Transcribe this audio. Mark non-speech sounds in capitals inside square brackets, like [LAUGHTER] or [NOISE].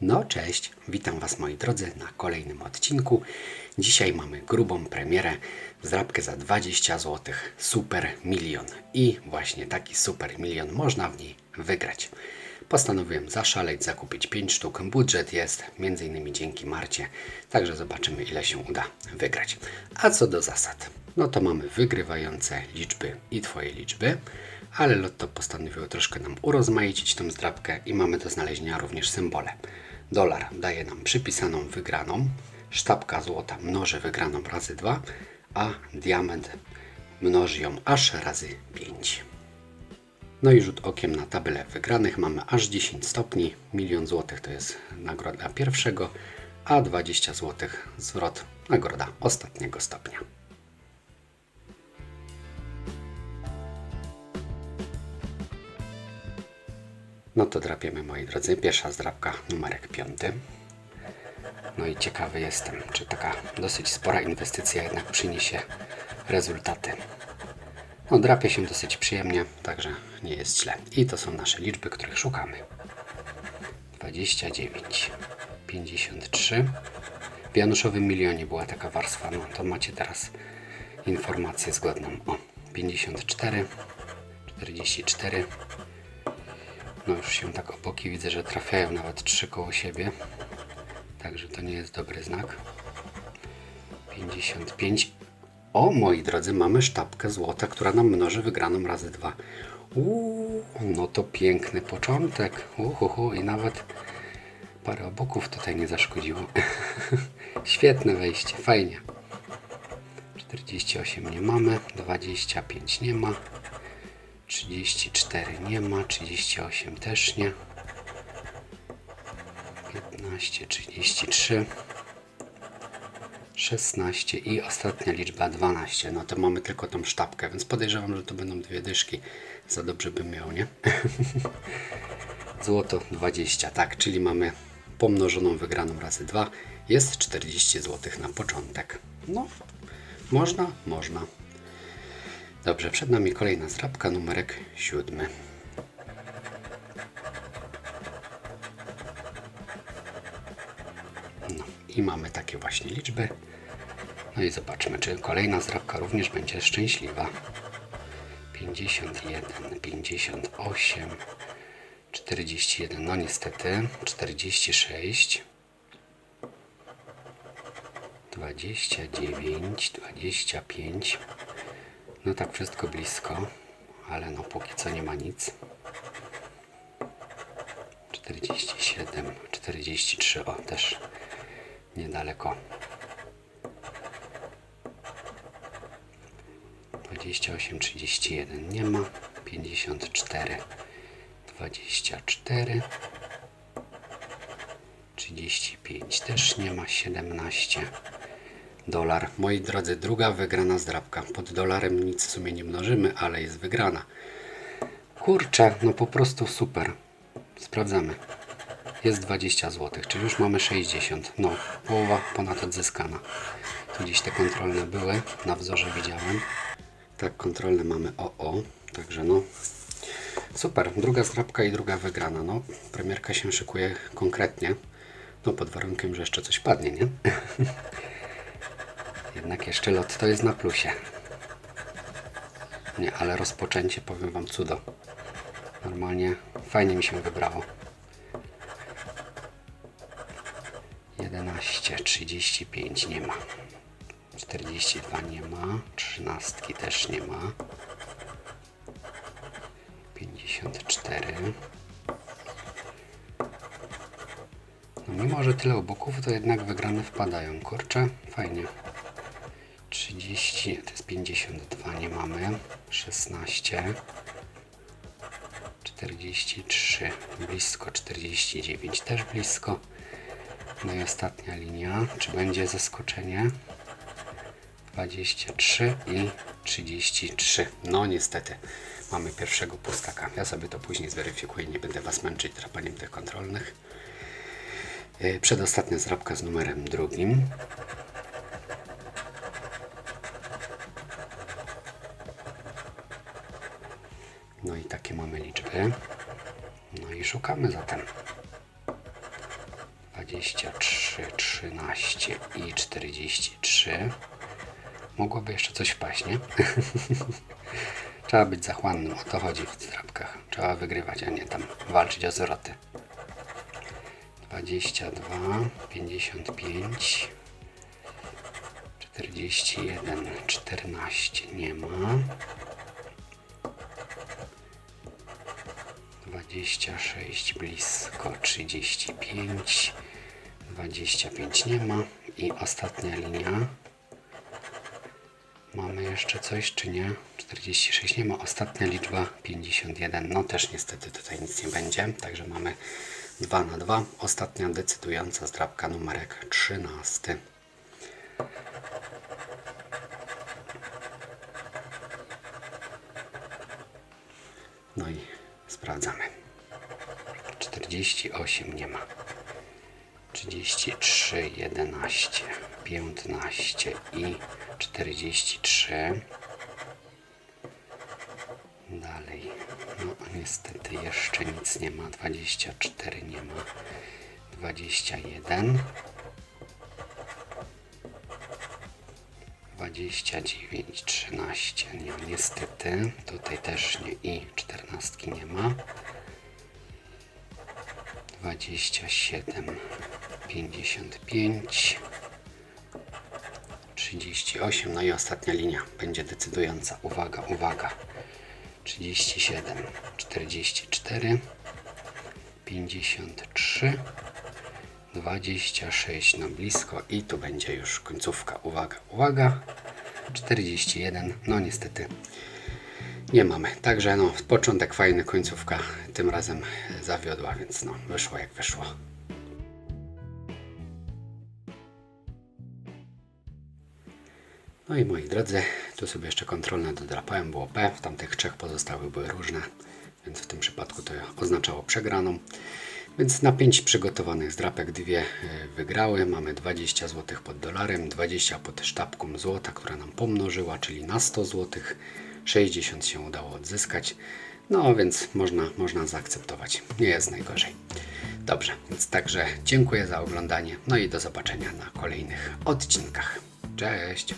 No cześć, witam Was moi drodzy na kolejnym odcinku. Dzisiaj mamy grubą premierę, zdrabkę za 20 zł, super milion. I właśnie taki super milion można w niej wygrać. Postanowiłem zaszaleć, zakupić 5 sztuk. Budżet jest m.in. dzięki Marcie, także zobaczymy ile się uda wygrać. A co do zasad, no to mamy wygrywające liczby i Twoje liczby ale Lotto postanowiło troszkę nam urozmaicić tą zdrabkę i mamy do znalezienia również symbole. Dolar daje nam przypisaną wygraną, sztabka złota mnoży wygraną razy 2, a diament mnoży ją aż razy 5. No i rzut okiem na tabelę wygranych mamy aż 10 stopni, milion złotych to jest nagroda pierwszego, a 20 złotych zwrot nagroda ostatniego stopnia. No to drapiemy moi drodzy. Pierwsza zdrapka, numerek piąty. No i ciekawy jestem, czy taka dosyć spora inwestycja jednak przyniesie rezultaty. No drapie się dosyć przyjemnie, także nie jest źle. I to są nasze liczby, których szukamy. 29, 53. W Januszowym Milionie była taka warstwa, no to macie teraz informację zgodną. O, 54, 44, no już się tak opoki widzę, że trafiają nawet trzy koło siebie. Także to nie jest dobry znak. 55. O, moi drodzy, mamy sztabkę złota, która nam mnoży wygraną razy dwa. Uuu, no to piękny początek. Uhuhu, i nawet parę oboków tutaj nie zaszkodziło. [LAUGHS] Świetne wejście, fajnie. 48 nie mamy, 25 nie ma. 34 nie ma, 38 też nie. 15, 33, 16 i ostatnia liczba 12. No to mamy tylko tą sztabkę, więc podejrzewam, że to będą dwie dyszki. Za dobrze bym miał, nie? [LAUGHS] Złoto 20, tak, czyli mamy pomnożoną wygraną razy 2. Jest 40 zł na początek. No, można, można. Dobrze, przed nami kolejna zdrabka, numerek siódmy. No i mamy takie właśnie liczby. No i zobaczmy, czy kolejna zdrabka również będzie szczęśliwa. 51, 58, 41, no niestety 46, 29, 25, no tak wszystko blisko, ale no póki co nie ma nic. 47, 43, o też niedaleko. 28, 31 nie ma. 54, 24, 35 też nie ma. 17, dolar. Moi drodzy, druga wygrana zdrabka. Pod dolarem nic w sumie nie mnożymy, ale jest wygrana. Kurczę, no po prostu super. Sprawdzamy. Jest 20 zł, czyli już mamy 60. No, połowa ponad odzyskana. Tu gdzieś te kontrolne były, na wzorze widziałem. Tak, kontrolne mamy OO, także no super. Druga zdrabka i druga wygrana. No, premierka się szykuje konkretnie. No, pod warunkiem, że jeszcze coś padnie, nie? [LAUGHS] Jednak jeszcze lot to jest na plusie. Nie, ale rozpoczęcie powiem Wam cudo. Normalnie fajnie mi się wybrało. 11, 35 nie ma. 42 nie ma. 13 też nie ma. 54. No mimo, że tyle oboków, to jednak wygrane wpadają. Kurczę, fajnie. 30, to jest 52, nie mamy. 16, 43, blisko 49, też blisko. No i ostatnia linia, czy będzie zaskoczenie? 23 i 33. No niestety, mamy pierwszego pustaka. Ja sobie to później zweryfikuję, nie będę Was męczyć drapaniem tych kontrolnych. Yy, Przedostatnia zrabka z numerem drugim. Takie mamy liczby. No i szukamy zatem. 23, 13 i 43. Mogłoby jeszcze coś wpaść, nie? [LAUGHS] Trzeba być zachłannym, o to chodzi w zdrabkach. Trzeba wygrywać, a nie tam walczyć o zwroty. 22, 55, 41, 14 nie ma. 26 blisko 35, 25 nie ma i ostatnia linia. Mamy jeszcze coś, czy nie? 46 nie ma. Ostatnia liczba 51. No też niestety tutaj nic nie będzie. Także mamy 2 na 2. Ostatnia decydująca zdrabka numerek 13. No i sprawdzamy. 48 nie ma. 33, 11, 15 i 43. Dalej. No niestety jeszcze nic nie ma. 24 nie ma. 21. 29, 13 nie, niestety. Tutaj też nie i 14 nie ma. 27, 55, 38, no i ostatnia linia będzie decydująca. Uwaga, uwaga. 37, 44, 53, 26, no blisko i tu będzie już końcówka. Uwaga, uwaga. 41, no niestety nie mamy. Także no, początek fajny, końcówka tym razem zawiodła, więc no, wyszło jak wyszło. No i moi drodzy, tu sobie jeszcze kontrolne dodrapałem, było P, w tamtych trzech pozostałych były różne, więc w tym przypadku to oznaczało przegraną. Więc na 5 przygotowanych zdrapek dwie e, wygrały. Mamy 20 zł pod dolarem, 20 pod sztabką złota, która nam pomnożyła, czyli na 100 zł. 60 się udało odzyskać. No więc można, można zaakceptować. Nie jest najgorzej. Dobrze, więc także dziękuję za oglądanie. No i do zobaczenia na kolejnych odcinkach. Cześć!